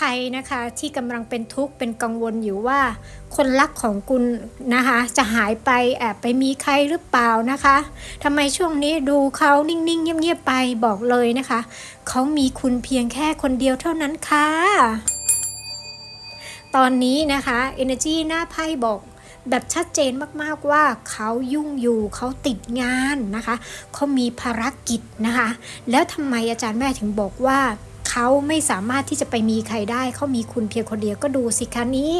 ครนะคะที่กำลังเป็นทุกข์เป็นกังวลอยู่ว่า คนรักของคุณนะคะ จะหายไปแอบไปมีใครหรือเปล่านะคะทำไมช่วงนี้ดูเขานิ่งๆเงียบๆไปบอกเลยนะคะเขามีคุณเพียงแค่คนเดียวเท่านั้นค่ะ ตอนนี้นะคะ Energy หน้าไพ่บอกแบบชัดเจนมากๆว่าเขายุ่งอยู่เขาติดงานนะคะเขามีภารกิจนะคะ แล้วทำไมอาจารย์แม่ถึงบอกว่า เขาไม่สามารถที่จะไปมีใครได้เขามีคุณเพียงคนเดียวก็ดูสิคะนี่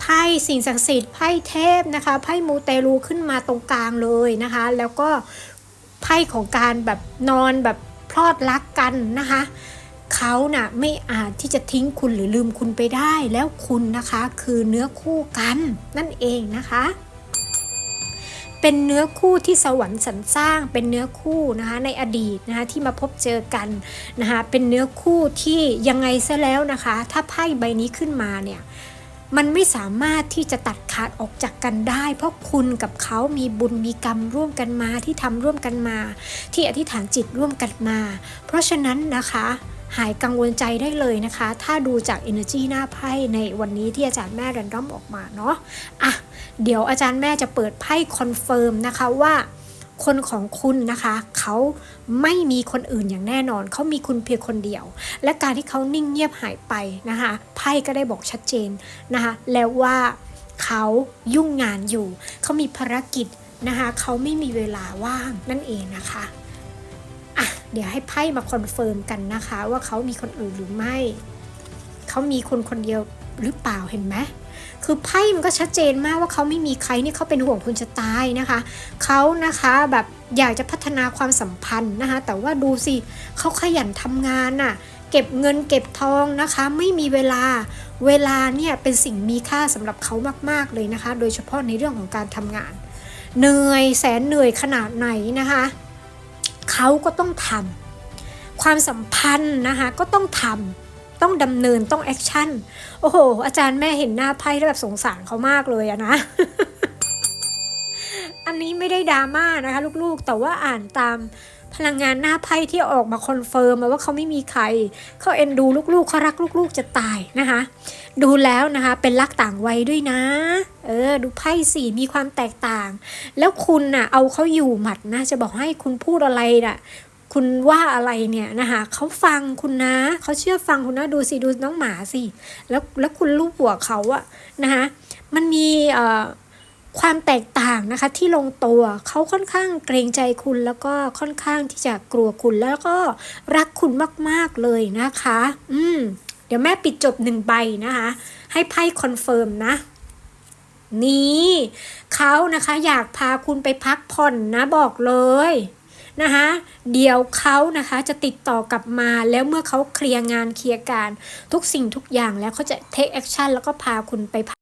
ไพ่สิ่งศักดิ์สิทธิ์ไพ่เทพนะคะไพ่มูเตลูขึ้นมาตรงกลางเลยนะคะ แล้วก็ไพ่ของการแบบนอนแบบพลอดรักกันนะคะเขาน่ะไม่อาจที่จะทิ้งคุณหรือลืมคุณไปได้ แล้วคุณนะคะคือเนื้อคู่กันนั่นเองนะคะ เป็นเนื้อคู่ที่สวรรค์สรรสร้าง เป็นเนื้อคู่นะคะในอดีตนะคะที่มาพบเจอกันนะคะเป็นเนื้อคู่ที่ยังไงซะแล้วนะคะ ถ้าไพ่ใบนี้ขึ้นมาเนี่ยมันไม่สามารถที่จะตัดขาดออกจากกันได้ เพราะคุณกับเขามีบุญมีกรรมร่วมกันมาที่ทำร่วมกันมา ที่อธิษฐานจิตร่วมกันมา เพราะฉะนั้นนะคะหายกังวลใจได้เลยนะคะ ถ้าดูจาก Energy หน้าไพ่ในวันนี้ที่อาจารย์แม่แรนดอมออกมาเนาะอะ เดี๋ยวอาจารย์แม่จะเปิดไพ่คอนเฟิร์มนะคะว่าคนของคุณนะคะเขาไม่มีคนอื่นอย่างแน่นอน เขามีคุณเพียงคนเดียว และการที่เขานิ่งเงียบหายไปนะคะไพ่ก็ได้บอกชัดเจนนะคะแล้วว่าเขายุ่งงานอยู่ เขามีภารกิจนะคะเขาไม่มีเวลาว่างนั่นเองนะคะอะเดี๋ยวให้ไพ่มาคอนเฟิร์มกันนะคะ ว่าเขามีคนอื่นหรือไม่ เขามีคนคนเดียวหรือเปล่าเห็นไหม คือไพ่มันก็ชัดเจนมากว่าเขาไม่มีใครนี่เขาเป็นห่วงคุณจะตายนะคะเขานะคะแบบอยากจะพัฒนาความสัมพันธ์นะคะ แต่ว่าดูสิเขาขยันทำงานน่ะเก็บเงินเก็บทองนะคะ ไม่มีเวลาเวลาเนี่ยเป็นสิ่งมีค่าสำหรับเขามากๆเลยนะคะ โดยเฉพาะในเรื่องของการทำงาน เหนื่อยแสนเหนื่อยขนาดไหนนะคะเขาก็ต้องทำความสัมพันธ์นะคะก็ต้องทำ ต้องดำเนินต้องแอคชั่น โอ้โห อาจารย์แม่เห็นหน้าไพ่แล้วแบบสงสารเขามากเลยอะนะ อันนี้ไม่ได้ดราม่านะคะ ลูกๆ แต่ว่าอ่านตามพลังงานหน้าไพ่ที่ออกมาคอนเฟิร์มมาว่าเขาไม่มีใคร เขาเอ็นดูลูกๆเขารักลูกๆจะตายนะคะ ดูแล้วนะคะเป็นรักต่างวัยด้วยนะ เออ ดูไพ่สีมีความแตกต่าง แล้วคุณน่ะเอาเขาอยู่หมัดนะ จะบอกให้คุณพูดอะไรน่ะ คุณว่าอะไรเนี่ยนะคะเขาฟังคุณนะเขาเชื่อฟังคุณนะดูสิดูน้องหมาสิแล้วแล้วคุณลูกหัวเขาอะนะคะมันมีเอ่อความแตกต่างนะคะที่ลงตัวเขาค่อนข้างเกรงใจคุณแล้วก็ค่อนข้างที่จะกลัวคุณแล้วก็รักคุณมากๆเลยนะคะ อืมเดี๋ยวแม่ปิดจบหนึ่งใบนะคะ ให้ไพ่คอนเฟิร์มนะ นี่เขานะคะอยากพาคุณไปพักผ่อนนะบอกเลย นะคะเดี๋ยวเขานะคะจะติดต่อกลับมาแล้วเมื่อเขาเคลียร์งานเคลียร์การทุกสิ่งทุกอย่างแล้วเขาจะ take action แล้วก็พาคุณไปพัก